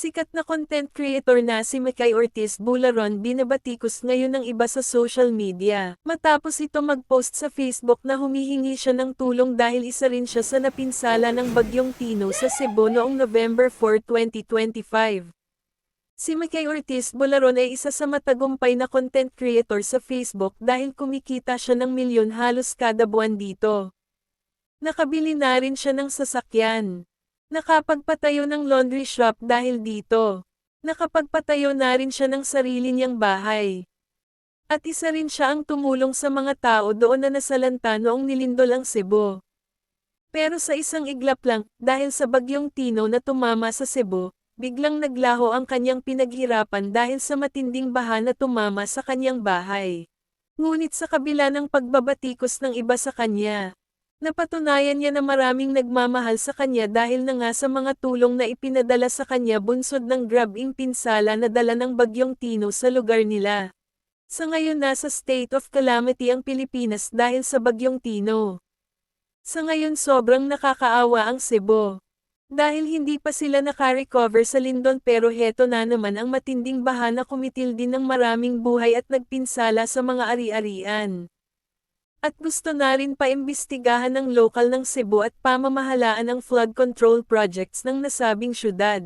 Sikat na content creator na si Mikay Ortiz Bularon binabatikos ngayon ng iba sa social media. Matapos ito mag-post sa Facebook na humihingi siya ng tulong dahil isa rin siya sa napinsala ng bagyong Tino sa Cebu noong November 4, 2025. Si Mikay Ortiz Bularon ay isa sa matagumpay na content creator sa Facebook dahil kumikita siya ng milyon halos kada buwan dito. Nakabili na rin siya ng sasakyan. Nakapagpatayo ng laundry shop dahil dito. Nakapagpatayo na rin siya ng sarili niyang bahay. At isa rin siya ang tumulong sa mga tao doon na nasalanta noong nilindol ang Cebu. Pero sa isang iglap lang, dahil sa bagyong Tino na tumama sa Cebu, biglang naglaho ang kanyang pinaghirapan dahil sa matinding baha na tumama sa kanyang bahay. Ngunit sa kabila ng pagbabatikos ng iba sa kanya, Napatunayan niya na maraming nagmamahal sa kanya dahil na nga sa mga tulong na ipinadala sa kanya bunsod ng grabing pinsala na dala ng bagyong Tino sa lugar nila. Sa ngayon nasa state of calamity ang Pilipinas dahil sa bagyong Tino. Sa ngayon sobrang nakakaawa ang Cebu. Dahil hindi pa sila nakarecover sa lindon pero heto na naman ang matinding baha na kumitil din ng maraming buhay at nagpinsala sa mga ari-arian. At gusto na rin paimbestigahan ng lokal ng Cebu at pamamahalaan ng flood control projects ng nasabing syudad.